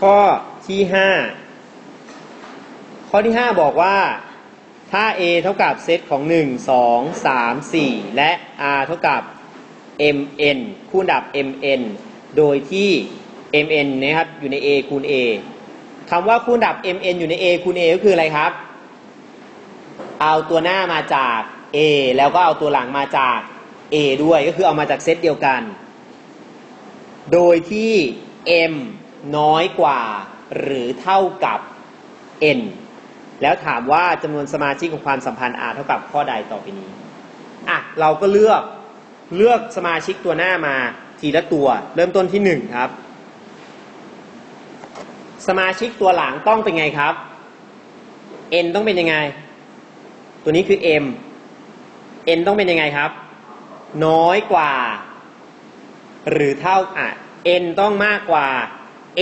ข้อที่5ข้อที่5บอกว่าถ้า a เท่ากับเซตของ 1 2 3 4 และ r เท่ากับ mn คูณดับ mn โดยที่ mn นะครับอยู่ใน a คูณ a คำว่าคูณดับ mn อยู่ใน a คูณ a ก็คืออะไรครับ เอาตัวหน้ามาจาก a แล้วก็เอาตัวหลังมาจาก a ด้วยก็คือเอามาจากเซตเดียวกัน โดยที่ m น้อยกว่าหรือเท่ากับ n แล้วถามว่าจำนวนสมาชิกของความสัมพันธ์ r เท่ากับข้อใดต่อไปนี้อะเราก็เลือกเลือกสมาชิกตัวหน้ามาทีละตัว เริ่มต้นที่หนึ่งครับ สมาชิกตัวหลังต้องเป็นไงครับ n ต้องเป็นยังไง ตัวนี้คือ m n ต้องเป็นยังไงครับ น้อยกว่า หรือเท่าอะ n ต้องมากกว่า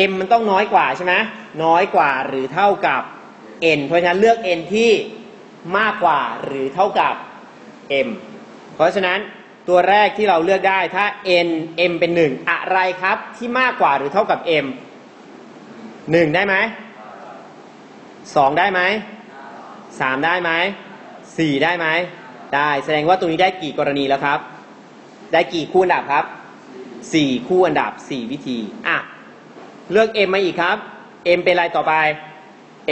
m มันต้องน้อยกว่าใช่ไหมน้อยกว่าหรือเท่ากับ n เพราะฉะนั้นเลือก n ที่มากกว่าหรือเท่ากับ m เพราะฉะนั้นตัวแรกที่เราเลือกได้ถ้า n m เป็น 1 อะไรครับที่มากกว่าหรือเท่ากับ m 1 ได้ไหม2ได้ไหม3ได้ไหม4ได้ไหมได้แสดงว่าตรงนี้ได้กี่กรณีแล้วครับ ได้กี่คู่อันดับครับ 4 คู่อันดับ 4 วิธีอะ เลือก m มาอีกครับ m เป็นอะไรต่อไป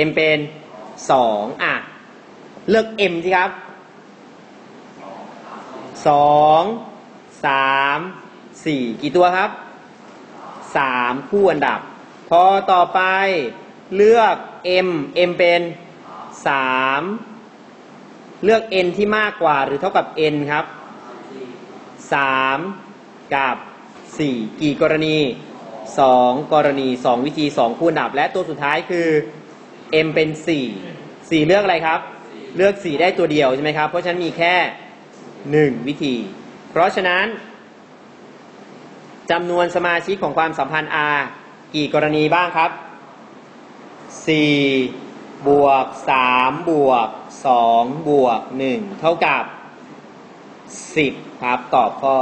m เป็นสองอะ เลือก m สิครับสองสามสี่กี่ตัวครับสามคู่อันดับ พอต่อไปเลือก m m เป็นสามเลือก n ที่มากกว่าหรือเท่ากับ n ครับสามกับสี่กี่กรณี สองกรณีสองวิธีสองคู่อันดับ และตัวสุดท้ายคือ m เป็น4 4เลือกอะไรครับ เลือก4ได้ตัวเดียวใช่ไหมครับเพราะฉะนั้นมีแค่1วิธี เพราะฉะนั้นจำนวนสมาชิกของความสัมพันธ์ R กี่กรณีบ้างครับ 4 บวก 3 บวก 2 บวก 1 เท่ากับ 10 ครับ ตอบข้อ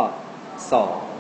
2